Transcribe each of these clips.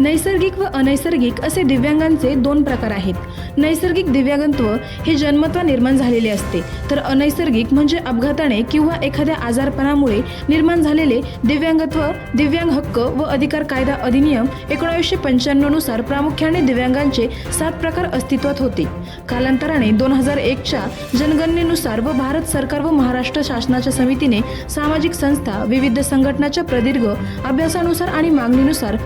नैसर्गिक व अनैसर्गिक असे दिव्यांगांचे दोन प्रकार आहेत. नैसर्गिक दिव्यांगत्व हे जन्मत्वा निर्माण झालेले असते. तर अनैसर्गिक म्हणजे अपघाताने किंवा एखाद्या आजारपणामुळे निर्माण झालेले दिव्यांगत्व दिव्यांग हक्क व अधिकार कायदा अधिनियम एकोणावीसशे पंच्याण्णवनुसार प्रामुख्याने दिव्यांगांचे सात प्रकार अस्तित्वात होते. कालांतराने दोन हजार एकच्या जनगणनेनुसार व भारत सरकार व महाराष्ट्र शासनाच्या समितीने सामाजिक संस्था विविध संघटनाच्या प्रदीर्घ अभ्यासानुसार आणि मागणीनुसार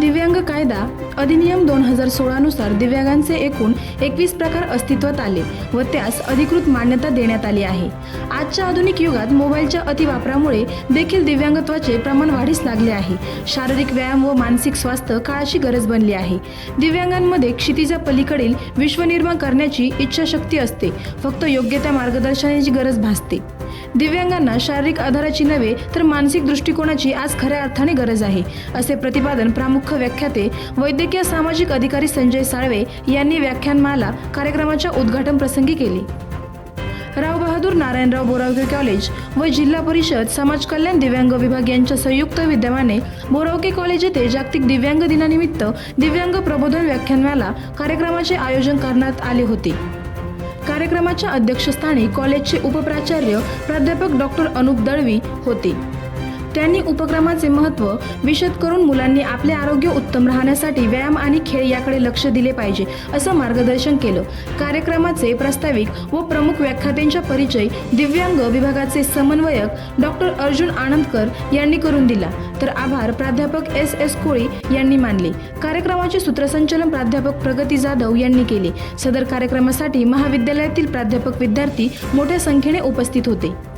दिव्यांग कायदा अधिनियम दोन हजार सोळानुसार दिव्यांगांचे एकूण एकवीस प्रकार अस्तित्वात आले व त्यास अधिकृत मान्यता देण्यात आली आहे. आजच्या आधुनिक युगात मोबाईलच्या अतिवापरामुळे देखील दिव्यांगत्वाचे प्रमाण वाढीस लागले आहे. शारीरिक व्यायाम व मानसिक स्वास्थ्य काळाची गरज बनली आहे. दिव्यांगांमध्ये क्षितिजा पलीकडील विश्व निर्माण करण्याची इच्छाशक्ती असते. फक्त योग्य त्या मार्गदर्शनाची गरज भासते. दिव्यांगांना शारीरिक आधाराची नव्हे तर मानसिक दृष्टिकोनाची आज खऱ्या अर्थाने गरज आहे असे प्रतिपादन प्रामुख्य व्याख्याते वैद्यकीय सामाजिक अधिकारी संजय साळवे यांनी व्याख्यानमाला कार्यक्रमाच्या उद्घाटन प्रसंगी केले. राव बहादूर नारायणराव बोरावके कॉलेज व जिल्हा परिषद समाज कल्याण दिव्यांग विभाग यांच्या संयुक्त विद्यमाने बोरावके कॉलेज येथे जागतिक दिव्यांग दिनानिमित्त दिव्यांग प्रबोधन व्याख्यानमाला कार्यक्रमाचे आयोजन करण्यात आले होते. कार्यक्रमाच्या अध्यक्षस्थानी कॉलेजचे उपप्राचार्य प्राध्यापक डॉक्टर अनुप दळवी होते. त्यांनी उपक्रमाचे महत्त्व विशद करून मुलांनी आपले आरोग्य उत्तम राहण्यासाठी व्यायाम आणि खेळ याकडे लक्ष दिले पाहिजे असं मार्गदर्शन केलं. कार्यक्रमाचे प्रास्ताविक व प्रमुख व्याख्यात्यांचा परिचय दिव्यांग विभागाचे समन्वयक डॉक्टर अर्जुन आनंदकर यांनी करून दिला. तर आभार प्राध्यापक एस एस कोळी यांनी मानले. कार्यक्रमाचे सूत्रसंचालन प्राध्यापक प्रगती जाधव यांनी केले. सदर कार्यक्रमासाठी महाविद्यालयातील प्राध्यापक विद्यार्थी मोठ्या संख्येने उपस्थित होते.